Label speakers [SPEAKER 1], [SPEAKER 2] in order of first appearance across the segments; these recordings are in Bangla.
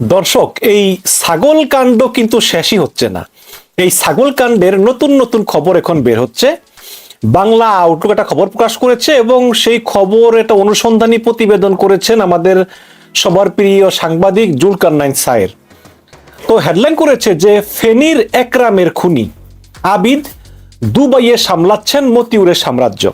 [SPEAKER 1] দর্শক, এই ছাগল কাণ্ড কিন্তু শেষই হচ্ছে না। এই ছাগল কাণ্ডের নতুন নতুন খবর এখন বের হচ্ছে। বাংলা আউটলুক একটা খবর প্রকাশ করেছে এবং সেই খবর এটা অনুসন্ধানী প্রতিবেদন করেছেন আমাদের সবার প্রিয় সাংবাদিক জুলকার নাইন সায়ের। তো হেডলাইন করেছে যে, ফেনীর একরামের খুনি আবিদ দুবাইয়ে সামলাচ্ছেন মতিউরের সাম্রাজ্য।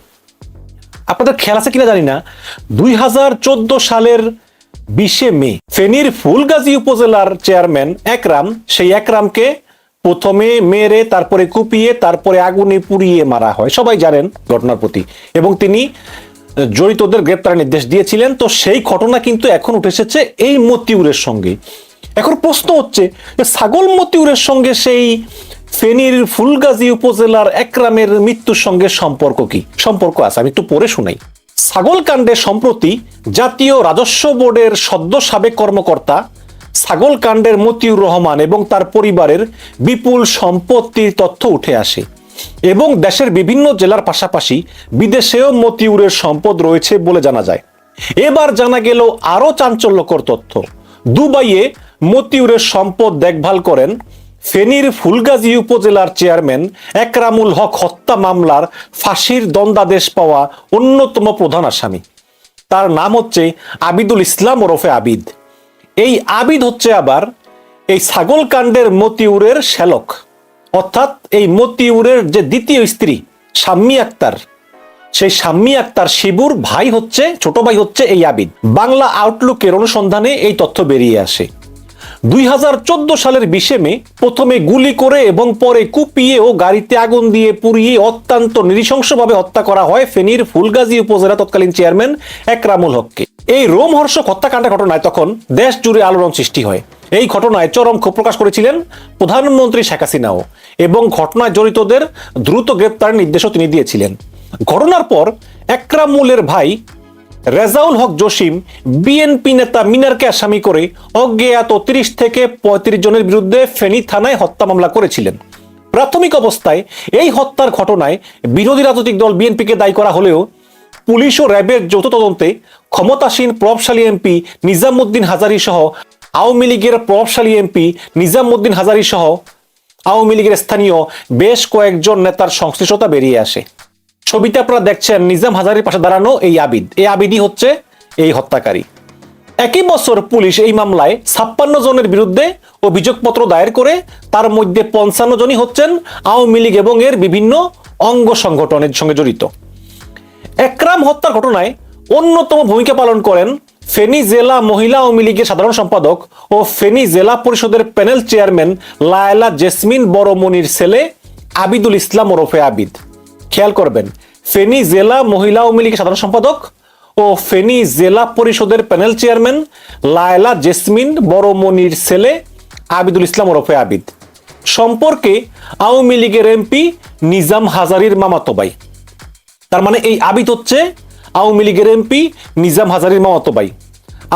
[SPEAKER 1] আপনাদের খেয়াল আছে কিনা জানি না। দুই হাজার চোদ্দ সালের বিশে মে। ফেনীর ফুলগাজী উপজেলার চেয়ারম্যান একরাম, সেই একরামকে প্রথমে মেরে, তারপরে কুপিয়ে, তারপরে আগুনে পুড়িয়ে মারা হয়। সবাই জানেন ঘটনার প্রতি। এবং তিনি জড়িতদের গ্রেপ্তারের নির্দেশ দিয়েছিলেন। তো সেই ঘটনা কিন্তু এখন উঠে এসেছে এই মতিউরের সঙ্গে। এখন প্রশ্ন হচ্ছে যে ছাগল মতিউরের সঙ্গে সেই ফেনীর ফুলগাজী উপজেলার একরামের মৃত্যুর সঙ্গে সম্পর্ক কি? সম্পর্ক আছে, আমি একটু পরে শুনাই। ছাগল কাণ্ডে সম্প্রতি জাতীয় রাজস্ব বোর্ডের সদ্য সাবেক কর্মকর্তা ছাগল কাণ্ডের মতিউর রহমান এবং তার পরিবারের বিপুল সম্পত্তির তথ্য উঠে আসে। এবং দেশের বিভিন্ন জেলার পাশাপাশি বিদেশেও মতিউরের সম্পদ রয়েছে বলে জানা যায়। এবার জানা গেল আরও চাঞ্চল্যকর তথ্য। দুবাইয়ে মতিউরের সম্পদ দেখভাল করেন ফেনীর ফুলগাজী উপজেলার চেয়ারম্যান একরামুল হক হত্যা মামলার ফাঁসির দণ্ডাদেশ পাওয়া অন্যতম প্রধান আসামি। তার নাম হচ্ছে আবিদুল ইসলাম ওরফে আবিদ। এই আবিদ হচ্ছে আবার এই ছাগল কাণ্ডের মতিউরের শ্যালক। অর্থাৎ এই মতিউরের যে দ্বিতীয় স্ত্রী, শাম্মী আক্তার, সেই শাম্মী আক্তার শিবুর ভাই হচ্ছে, ছোট ভাই হচ্ছে এই আবিদ। বাংলা আউটলুকের অনুসন্ধানে এই তথ্য বেরিয়ে আসে। দুই হাজার চোদ্দ সালের বিশে মে প্রথমে গুলি করে এবং পরে কুপিয়ে ও গাড়িতে আগুন দিয়ে পুড়িয়ে অত্যন্ত নৃশংসভাবে হত্যা করা হয় ফেনীর ফুলগাজী উপজেলা তৎকালীন চেয়ারম্যান একরামুল হককে। এই রোমহর্ষক হত্যাকাণ্ড ঘটনায় তখন দেশ জুড়ে আলোড়ন সৃষ্টি হয়। এই ঘটনায় চরম ক্ষোভ প্রকাশ করেছিলেন প্রধানমন্ত্রী শেখ হাসিনাও এবং ঘটনায় জড়িতদের দ্রুত গ্রেপ্তারের নির্দেশও তিনি দিয়েছিলেন। ঘটনার পর একরামুলের ভাই রেজাউল হক জসিম বিএনপি নেতা মিনারকে আসামি করে অজ্ঞাত তিরিশ থেকে পঁয়ত্রিশ জনের বিরুদ্ধে ফেনী থানায় হত্যা মামলা করেছিলেন। প্রাথমিক অবস্থায় এই হত্যার ঘটনায় বিরোধী রাজনৈতিক দল বিএনপিকে দায়ী করা হলেও পুলিশ ও র্যাবের যৌথ তদন্তে ক্ষমতাসীন প্রভাবশালী এমপি নিজামুদ্দিন হাজারি সহ আওয়ামী লীগের প্রভাবশালী এমপি নিজামুদ্দিন হাজারি সহ আওয়ামী লীগের স্থানীয় বেশ কয়েকজন নেতার সংশ্লিষ্টতা বেরিয়ে আসে। ছবিতে আপনারা দেখছেন নিজাম হাজারের পাশে দাঁড়ানো এই আবিদ। এই আবিদই হচ্ছে এই হত্যাকারী। একই বছর পুলিশ এই মামলায় ছাপ্পান্ন জনের বিরুদ্ধে অভিযোগপত্র দায়ের করে তার মধ্যে পঞ্চান্ন জনই হচ্ছেন আওয়ামী লীগ এবং এর বিভিন্ন অঙ্গ সংগঠনের সঙ্গে জড়িত। একরাম হত্যার ঘটনায় অন্যতম ভূমিকা পালন করেন ফেনী জেলা মহিলা আওয়ামী লীগের সাধারণ সম্পাদক ও ফেনী জেলা পরিষদের প্যানেল চেয়ারম্যান লায়লা জেসমিন বড়মনির ছেলে আবিদুল ইসলাম ওরফে আবিদ। খেয়াল করবেন, ফেনী জেলা মহিলা আওয়ামী লীগের সাধারণ সম্পাদক ও ফেনী জেলা পরিষদের প্যানেল চেয়ারম্যান লায়লা জেসমিন বড়মনির ছেলে আবিদুল ইসলাম ওরফে আবিদ। সম্পর্কে আওয়ামী লীগের এমপি নিজাম হাজারির মামাতো ভাই। তার মানে এই আবিদ হচ্ছে আওয়ামী লীগের এমপি নিজাম হাজারির মামাতো ভাই।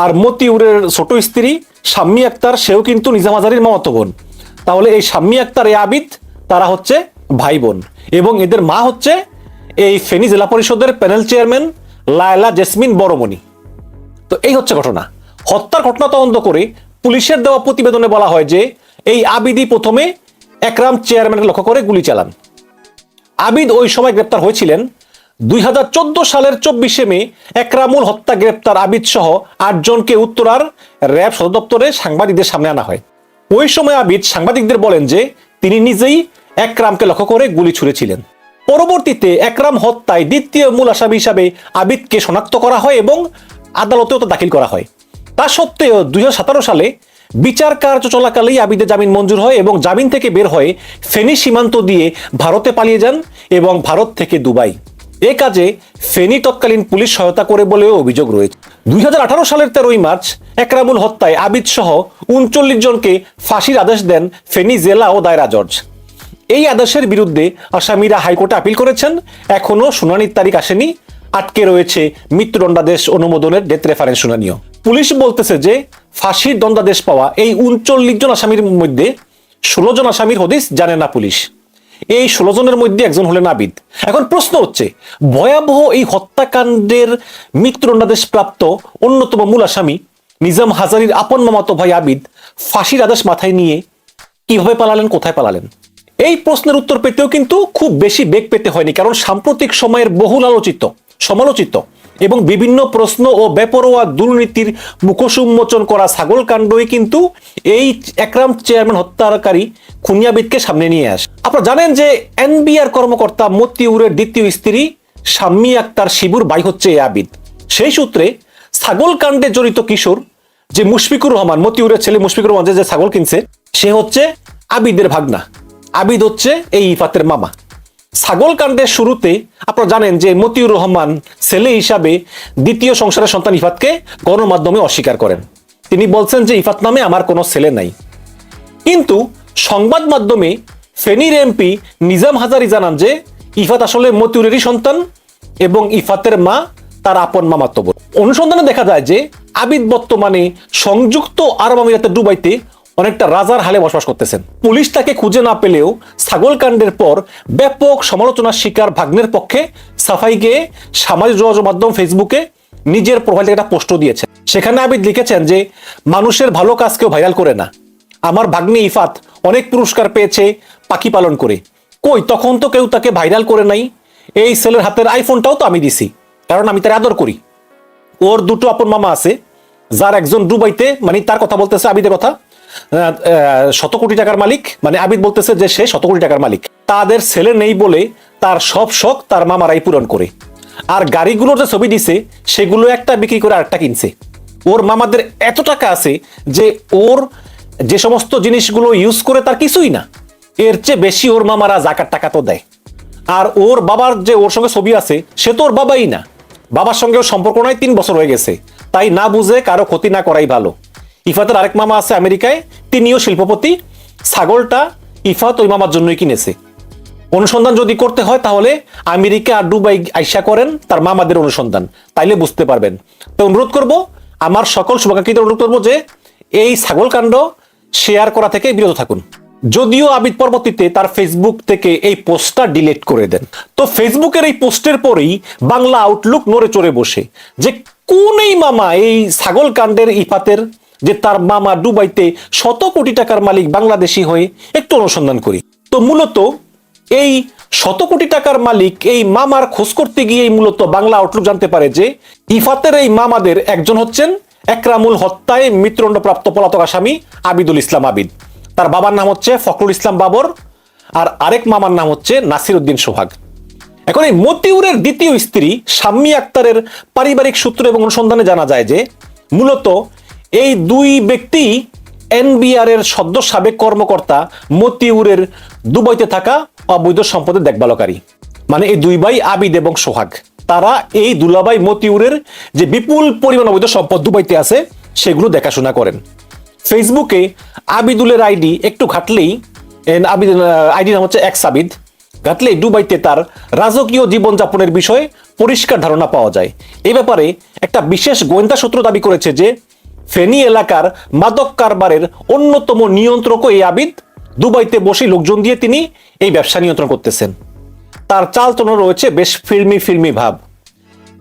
[SPEAKER 1] আর মতিউরের ছোট স্ত্রী শাম্মী আক্তার, সেও কিন্তু নিজাম হাজারির মামাতো বোন। তাহলে এই শাম্মী আক্তার এ আবিদ, তারা হচ্ছে ভাই বোন এবং এদের মা হচ্ছে এই ফেনী জেলা পরিষদের প্যানেল চেয়ারম্যান লায়লা জেসমিন বড়মণি। তো এই হচ্ছে ঘটনা। হত্যার ঘটনা তদন্ত করে পুলিশের দেওয়া প্রতিবেদনে বলা হয় যে, এই আবিদি প্রথমে একরাম চেয়ারম্যানের লক্ষ্য করে গুলি চালান। আবিদ ওই সময় গ্রেপ্তার হয়েছিলেন দুই হাজার চোদ্দ সালের চব্বিশে মে, একরামুল হত্যা গ্রেপ্তার আবিদ সহ আটজনকে উত্তরার র্যাব সদর দপ্তরে সাংবাদিকদের সামনে আনা হয়। ওই সময় আবিদ সাংবাদিকদের বলেন যে, তিনি নিজেই একরামকে লক্ষ্য করে গুলি ছুঁড়েছিলেন। পরবর্তীতে একরাম হত্যায় দ্বিতীয় মূল আসামি হিসাবে আবিদকে শনাক্ত করা হয় এবং আদালতেও তো দাখিল করা হয়। তা সত্ত্বেও দুই সালে বিচার কার্য চলাকালেই আবিদের জামিন মঞ্জুর হয় এবং জামিন থেকে বের হয়ে ফেনী সীমান্ত দিয়ে ভারতে পালিয়ে যান এবং ভারত থেকে দুবাই। এ কাজে ফেনী তৎকালীন পুলিশ সহায়তা করে বলেও অভিযোগ রয়েছে। দুই হাজার আঠারো সালের তেরোই মার্চ একরামুল হত্যায় আবিদ সহ উনচল্লিশ জনকে ফাঁসির আদেশ দেন ফেনী জেলা ও দায়রা জজ। এই আদেশের বিরুদ্ধে আসামিরা হাইকোর্টে আপিল করেছেন। এখনও শুনানির তারিখ আসেনি। আটকে রয়েছে মৃত্যুদণ্ডাদেশ অনুমোদনের ডেথ রেফারেন্স শুনানিও। পুলিশ বলতেছে যে ফাঁসির দণ্ডাদেশ পাওয়া এই উনচল্লিশ জন আসামির মধ্যে ষোলো জন আসামির হদিস জানে না পুলিশ। এই ষোলো জনের মধ্যে একজন হলেন আবিদ। এখন প্রশ্ন হচ্ছে, ভয়াবহ এই হত্যাকাণ্ডের মৃত্যুদণ্ডাদেশ প্রাপ্ত অন্যতম মূল আসামি নিজাম হাজারির আপন মামাতো ভাই আবিদ ফাঁসির আদেশ মাথায় নিয়ে কীভাবে পালালেন, কোথায় পালালেন? এই প্রশ্নের উত্তর পেতেও কিন্তু খুব বেশি বেগ পেতে হয়নি, কারণ সাম্প্রতিক সময়ের বহুল আলোচিত, সমালোচিত এবং বিভিন্ন প্রশ্ন ও বেপরোয়া দুর্নীতির মুখোশ উন্মোচন করা ছাগল কাণ্ডই কিন্তু এই একরাম চেয়ারম্যান হত্যাকারী খুনিয়াবিদকে সামনে নিয়ে আসে। আপনারা জানেন যে এনবিআর কর্মকর্তা মতিউরের দ্বিতীয় স্ত্রী শাম্মী আক্তার শিবুর ভাই হচ্ছে এই আবিদ। সেই সূত্রে ছাগল কাণ্ডে জড়িত কিশোর যে মুশফিকুর রহমান, মতিউরের ছেলে মুশফিকুর রহমান যে ছাগল কিনছে, সে হচ্ছে আবিদের ভাগনা। আবিদ হচ্ছে এই ইফাতের মামা। ছাগল কাণ্ডের শুরুতে আপনারা জানেন যে মতিউর রহমান ছেলে হিসাবে দ্বিতীয় সংসারের সন্তান ইফাতকে গণমাধ্যমে অস্বীকার করেন। তিনি বলছেন যে ইফাত নামে আমার কোনো ছেলে নাই। কিন্তু সংবাদ মাধ্যমে ফেনীর এমপি নিজাম হাজারি জানান যে ইফাত আসলে মতিউরেরই সন্তান এবং ইফাতের মা তার আপন মামাতো বোন অনুসন্ধানে দেখা যায় যে আবিদ বর্তমানে সংযুক্ত আরব আমিরাতের দুবাইতে অনেকটা রাজার হালে বসবাস করতেছেন। পুলিশ তাকে খুঁজে না পেলেও ছাগল কাণ্ডের পর ব্যাপক সমালোচনার শিকার ভাগ্নের পক্ষে সাফাই গিয়ে সামাজিক যোগাযোগ মাধ্যম ফেসবুকে নিজের প্রোফাইল থেকে একটা পোস্টও দিয়েছেন। সেখানে আবিদ লিখেছেন যে, মানুষের ভালো কাজ কেউ ভাইরাল করে না। আমার ভাগ্নে ইফাত অনেক পুরস্কার পেয়েছে পাখি পালন করে। কই, তখন তো কেউ তাকে ভাইরাল করে নাই। এই ছেলের হাতের আইফোনটাও তো আমি দিছি, কারণ আমি তার আদর করি। ওর দুটো আপন মামা আছে, যার একজন দুবাইতে মানে তার কথা বলতেছে আবিদের কথা। শত কোটি টাকার মালিক মানে আবিদ বলতেছে যে সে শত কোটি টাকার মালিক। তাদের ছেলে নেই বলে তার সব শখ তার মামারাই পূরণ করে। আর গাড়িগুলোর যে ছবি দিছে, সেগুলো একটা বিক্রি করে আরেকটা কিনছে। ওর মামাদের এত টাকা আছে যে ওর যে সমস্ত জিনিসগুলো ইউজ করে তার কিছুই না। এর চেয়ে বেশি ওর মামারা জাকার টাকা তো দেয়। আর ওর বাবার যে ওর সঙ্গে ছবি আছে, সে তো ওর বাবাই না। বাবার সঙ্গে ওর সম্পর্ক নয় তিন বছর হয়ে গেছে। তাই না বুঝে কারও ক্ষতি না করাই ভালো। ইফাতের আরেক মামা আছে আমেরিকায়, তিনিও শিল্পপতি। ছাগলটা ইফাত ওই মামার জন্যই কিনেছে। অনুসন্ধান যদি করতে হয় তাহলে আমেরিকা আর দুবাই আইসা করেন, তার মামাদের অনুসন্ধান। তাইলে বুঝতে পারবেন। তো অনুরোধ করব, আমার সকল শুভাকাঙ্ক্ষীদের অনুরোধ করব যে এই ছাগল কাণ্ড শেয়ার করা থেকে বিরত থাকুন। যদিও আবিদ পরবর্তীতে তার ফেসবুক থেকে এই পোস্টটা ডিলিট করে দেন। তো ফেসবুকের এই পোস্টের পরেই বাংলা আউটলুক নড়ে চড়ে বসে যে কোন এই মামা এই ছাগল কাণ্ডের ইফাতের যে তার মামা দুবাইতে শত কোটি টাকার মালিক বাংলাদেশি হয়ে একটু অনুসন্ধান করি। তো মূলত এই শত কোটি টাকার মালিক এই মামার খোঁজ করতে গিয়ে মূলত বাংলা আউটলুক জানতে পারে যে ইফাতের এই মামাদের একজন হচ্ছেন একরামুল হত্যায় মৃত্যুদণ্ডপ্রাপ্ত পলাতক আসামি আবিদুল ইসলাম আবিদ। তার বাবার নাম হচ্ছে ফখরুল ইসলাম বাবর আর আরেক মামার নাম হচ্ছে নাসির উদ্দিন সোহাগ। এখন এই মতিউরের দ্বিতীয় স্ত্রী শাম্মী আক্তারের পারিবারিক সূত্র এবং অনুসন্ধানে জানা যায় যে মূলত এই দুই ব্যক্তি এনবিআর এর সদ্য সাবেক কর্মকর্তা মতিউরের দুবাইতে থাকা অবৈধ সম্পদের দেখভালকারী। মানে এই দুই ভাই আবিদ এবং সোহাগ। তারা এই দুলাবাই মতিউরের যে বিপুল পরিমাণ অবৈধ সম্পদ দুবাইতে আছে, সেগুলো দেখাশোনা করেন। ফেসবুকে আবিদুলের আইডি একটু ঘাটলেই আবিদ আইডি নাম হচ্ছে এক্স আবিদ। ঘাটলেই দুবাইতে তার রাজকীয় জীবনযাপনের বিষয়ে পরিষ্কার ধারণা পাওয়া যায়। এই ব্যাপারে একটা বিশেষ গোয়েন্দা সূত্র দাবি করেছে যে ফেনী এলাকার মাদক কারবারের অন্যতম নিয়ন্ত্রক এই আবিদ। দুবাইতে বসে লোকজন দিয়ে তিনি এই ব্যবসা নিয়ন্ত্রণ করতেছেন। তার চালচলন রয়েছে বেশ ফিল্মি ফিল্মি ভাব।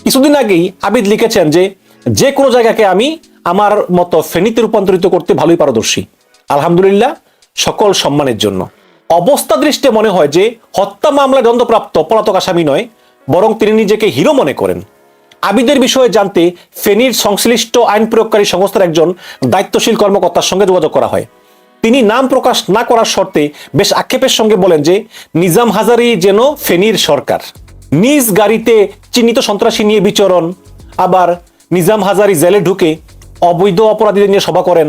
[SPEAKER 1] কিছুদিন আগেই আবিদ লিখেছেন যে যে কোনো জায়গাকে আমি আমার মতো ফেনীতে রূপান্তরিত করতে ভালোই পারদর্শী। আলহামদুলিল্লাহ, সকল সম্মানের জন্য। অবস্থা দৃষ্টে মনে হয় যে, হত্যা মামলায় দণ্ডপ্রাপ্ত পলাতক আসামি নয়, বরং তিনি নিজেকে হিরো মনে করেন। আবিদের বিষয়ে জানতে ফেনীর সংশ্লিষ্ট আইন প্রয়োগকারী সংস্থার একজন দায়িত্বশীল কর্মকর্তার সঙ্গে যোগাযোগ করা হয়। তিনি নাম প্রকাশ না করার শর্তে বেশ আক্ষেপের সঙ্গে বলেন যে, নিজাম হাজারি যেন ফেনীর সরকার। নিজ গাড়িতে চিহ্নিত সন্ত্রাসী নিয়ে বিচরণ, আবার নিজাম হাজারি জেলে ঢুকে অবৈধ অপরাধীদের নিয়ে সভা করেন,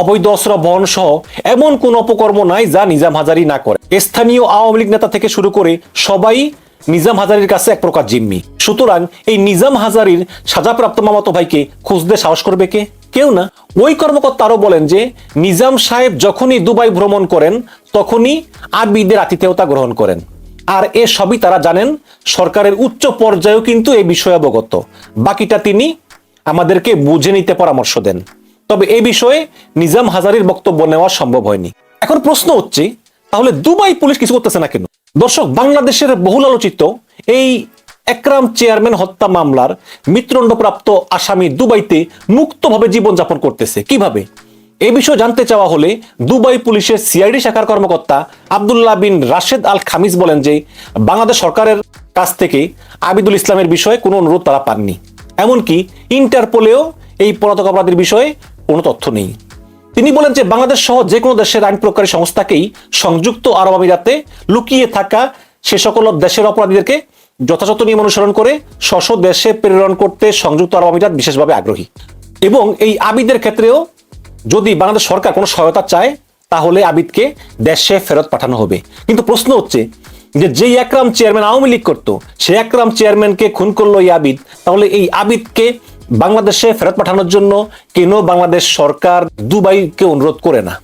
[SPEAKER 1] অবৈধ অস্ত্র বহন সহ এমন কোন অপকর্ম নাই যা নিজাম হাজারি না করে। স্থানীয় আওয়ামী লীগ নেতা থেকে শুরু করে সবাই নিজাম হাজারির কাছে এক প্রকার জিম্মি। সুতরাং এই নিজাম হাজারির সাজাপ্রাপ্ত মামাতো ভাইকে খুঁজতে সাহস করবে কে? কেউ না। ওই কর্মকর্তা আরও বলেন যে, নিজাম সাহেব যখনই দুবাই ভ্রমণ করেন, তখনই আবিদের আতিথেয়তা গ্রহণ করেন। আর এ সবই তারা জানেন, সরকারের উচ্চ পর্যায়েও কিন্তু এই বিষয়ে অবগত। বাকিটা তিনি আমাদেরকে বুঝে নিতে পরামর্শ দেন। তবে এ বিষয়ে নিজাম হাজারির বক্তব্য নেওয়া সম্ভব হয়নি। এখন প্রশ্ন হচ্ছে, তাহলে দুবাই পুলিশ কিছু করতেছে না কেন? দর্শক, বাংলাদেশের বহুল আলোচিত এই একরাম চেয়ারম্যান হত্যা মামলার মৃত্যুদণ্ডপ্রাপ্ত আসামি দুবাইতে মুক্তভাবে জীবনযাপন করতেছে। কীভাবে? এ বিষয়ে জানতে চাওয়া হলে দুবাই পুলিশের সিআইডি শাখার কর্মকর্তা আবদুল্লাহ বিন রাশেদ আল খামিজ বলেন যে, বাংলাদেশ সরকারের কাছ থেকে আবিদুল ইসলামের বিষয়ে কোনো অনুরোধ তারা পাননি। এমনকি ইন্টারপোলেও এই পলাতক অপরাধীর বিষয়ে কোনো তথ্য নেই। তিনি বলেন যে বাংলাদেশ সহ যে কোনো দেশের আইন প্রকারী সংস্থাকেই সংযুক্ত আরব আমিরাতে লুকিয়ে থাকা সে সকল দেশের অপরাধীদেরকে যথাযথ নিয়ম অনুসরণ করে স্ব দেশে প্রেরণ করতে সংযুক্ত আরব আমিরাত বিশেষভাবে আগ্রহী। এবং এই আবিদের ক্ষেত্রেও যদি বাংলাদেশ সরকার কোনো সহায়তা চায়, তাহলে আবিদকে দেশে ফেরত পাঠানো হবে। কিন্তু প্রশ্ন হচ্ছে যে যেই একরাম চেয়ারম্যান আওয়ামী লীগ করতো, সেই একরাম চেয়ারম্যানকে খুন করল এই আবিদ, তাহলে এই আবিদকে বাংলাদেশে ফেরত পাঠানোর জন্য কেন বাংলাদেশ সরকার দুবাইকে অনুরোধ করে না?